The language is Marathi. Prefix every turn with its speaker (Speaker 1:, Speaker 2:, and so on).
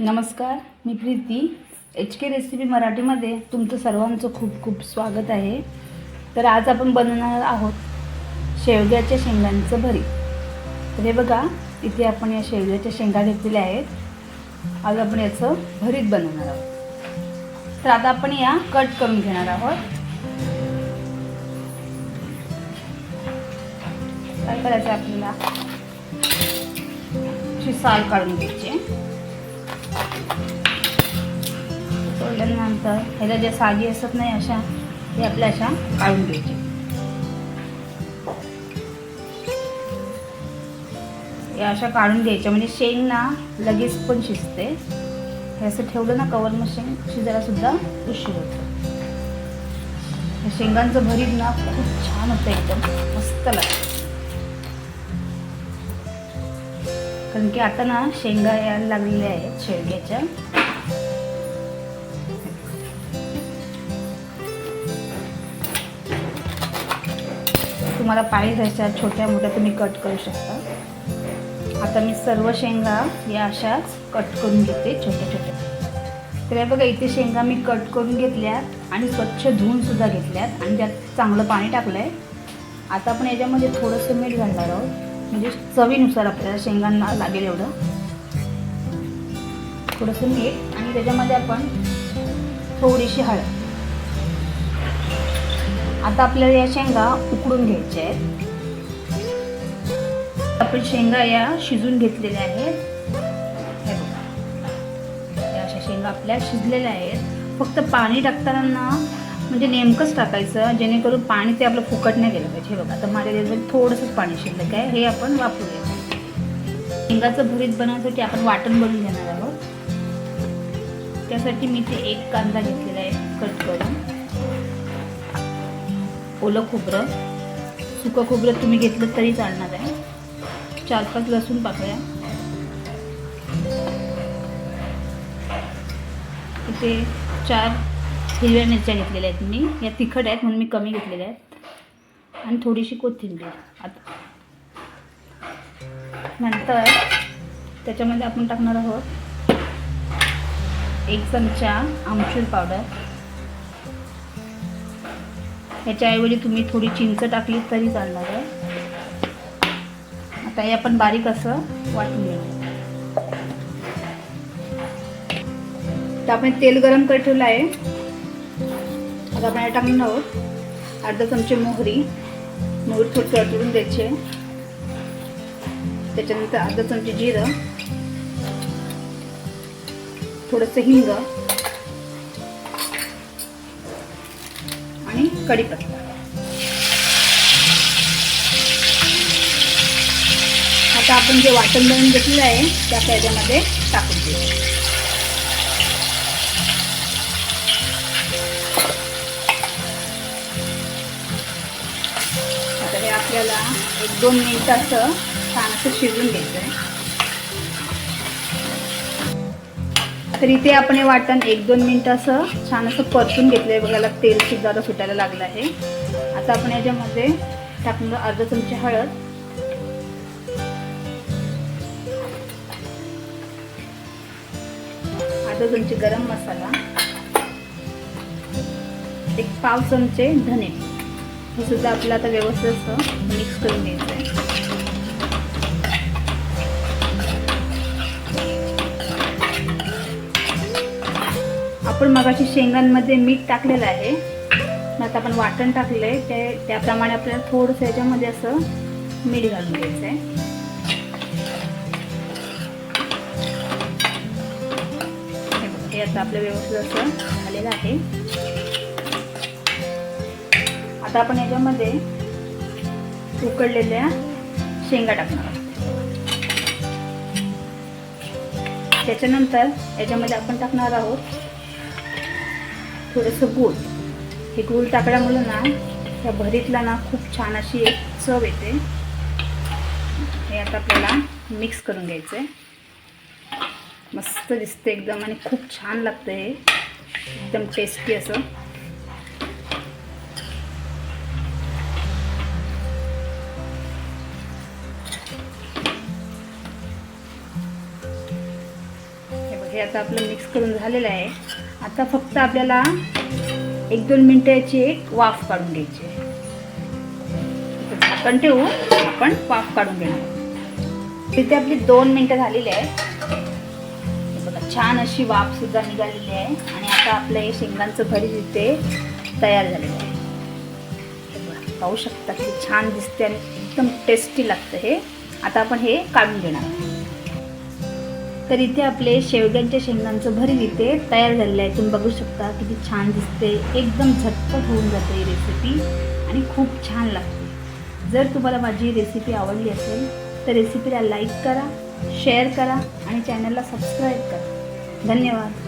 Speaker 1: नमस्कार मी प्रीती. एच के रेसिपी मराठीमध्ये तुमचं सर्वांचं खूप खूप स्वागत आहे. तर आज आपण बनवणार आहोत शेवग्याच्या शेंगांचं भरीत तर हे बघा इथे आपण या शेवग्याच्या शेंगा घेतलेल्या आहेत. आज आपण याचं भरीत बनवणार आहोत. तर आता आपण या कट करून घेणार आहोत. काय करायचं आहे आपल्याला? अशी साल काढून घ्यायची. सोडल्यानंतर ह्याला ज्या सागी असत नाही अशा ते आपल्या अशा काढून घ्यायचे या अशा काढून घ्यायच्या. म्हणजे शेंग ना लगेच पण शिजते. हे असं ठेवलं ना कवर मग शेंग शिजायला सुद्धा उशीर होतो. शेंगांचं भरीत ना खूप छान होतं एकदम. मस्त लागतं. कारण की आता ना शेंगा यायला लागलेल्या आहेत शेवग्याच्या तुम्हाला पाहिजे अशा छोट्या मोठ्या तुम्ही कट करू शकता. आता मी सर्व शेंगा या अशाच कट करून घेते छोट्या छोट्या. तर हे बघा इथे शेंगा मी कट करून घेतल्यात आणि स्वच्छ धुवून सुद्धा घेतल्यात आणि त्यात चांगलं पाणी टाकलं आहे आता आपण याच्यामध्ये थोडंसं मीठ घालणार आहोत. म्हणजे चवीनुसार आपल्याला शेंगांना लागेल एवढं. थोडंसं मीठ आणि त्याच्यामध्ये आपण थोडीशी हळद. आता आपल्याला या शेंगा उकडून घ्यायच्या आहेत. आपण शेंगा या शिजून घेतलेल्या आहेत. हे बघा. या अशा शेंगा आपल्या शिजलेल्या आहेत. फक्त पाणी टाकताना म्हणजे नेमकंच टाकायचं जेणेकरून पाणी ते आपलं फुकट नाही गेलं पाहिजे. हे बघा आता माझ्या त्याच्यामध्ये थोडंसंच पाणी शिल्लक आहे हे आपण वापरूया. शेंगाचं भरीत बनवण्यासाठी आपण वाटण बनवून घेणार आहोत. त्यासाठी मी ते एक कांदा घेतलेला आहे कट करून. ओलं खोबरं. सुकं खोबरं तुम्ही घेतलं तरी चालणार आहे. चार पाच लसूण पाकळ्या इथे चार हिरव्या मिरच्या घेतलेल्या आहेत मी. या तिखट आहेत म्हणून मी कमी घेतलेल्या आहेत. आणि थोडीशी कोथिंबीर. आता नंतर त्याच्यामध्ये आपण टाकणार आहोत एक चमचा आमचूर पावडर. ह्याच्याऐवजी तुम्ही थोडी चिंच टाकली तरी चालणार आहे. आता हे आपण बारीक असं वाटून घेऊ. तर आपण तेल गरम करत ठेवलं आहे. आता आपण टाकून आहोत. अर्धा चमचे मोहरी मोहरी थोडी तळटून द्यायचे त्याच्यानंतर अर्धा चमचे जिरं थोडंसं हिंग आणि कढीपत्ता. आता आपण जे वाटण बनवून घेतलेलं आहे त्या त्याच्यामध्ये टाकून देऊ. एक दोन मिनिटं असं छान असं शिजून घ्यायचं आहे तर इथे आपण हे वाटण एक दोन मिनटं असं छान असं परतून घेतलं आहे बघायला तेल सुद्धा आता सुटायला लागलं आहे. आता आपण याच्यामध्ये टाकून अर्धा चमचे हळद. अर्धा चमचे गरम मसाला. एक पाव चमचे धने. हे सुद्धा आपल्याला आता व्यवस्थित असं मिक्स करून घ्यायचं आहे आपण मगाशी शेंगांमध्ये मीठ टाकलेलं आहे. मग आता आपण वाटण टाकलं आहे ते त्याप्रमाणे आपल्याला थोडंसं याच्यामध्ये असं मीठ घालून घ्यायचं आहे हे हे आता आपलं व्यवस्थित असं झालेलं आहे. आता आपण याच्यामध्ये उकडलेल्या शेंगा टाकणार आहोत. त्याच्यानंतर याच्यामध्ये आपण टाकणार आहोत थोडंसं गूळ. हे गूळ टाकल्यामुळे ना या भरीतला ना खूप छान अशी एक चव येते. हे आता आपल्याला मिक्स करून घ्यायचं आहे मस्त दिसतं एकदम आणि खूप छान लागतं हे एकदम टेस्टी असं. हे आता आपलं मिक्स करून झालेलं आहे. आता फक्त आपल्याला एक दोन मिनटं याची एक वाफ काढून घ्यायची आहे. ठेवू झाकण ठेवून आपण वाफ काढून घेणार तिथे आपली दोन मिनटं झालेली आहे बघा छान अशी वाफ सुद्धा निघालेली आहे. आणि आता आपलं हे शेंगांचं भरीत इथे तयार झालेलं आहे. पाहू शकता की छान दिसते आणि एकदम टेस्टी लागतं हे. आता आपण हे काढून घेणार तर इथे आपले शेवग्यांच्या शेंगांचं भरील इथे तयार झालेलं आहे. तुम्ही बघू शकता किती छान दिसते. एकदम झटपट होऊन जाते ही रेसिपी आणि खूप छान लागते. जर तुम्हाला माझी रेसिपी आवडली असेल तर रेसिपीला लाईक करा शेअर करा आणि चॅनलला सबस्क्राईब करा. धन्यवाद.